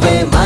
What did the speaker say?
moving my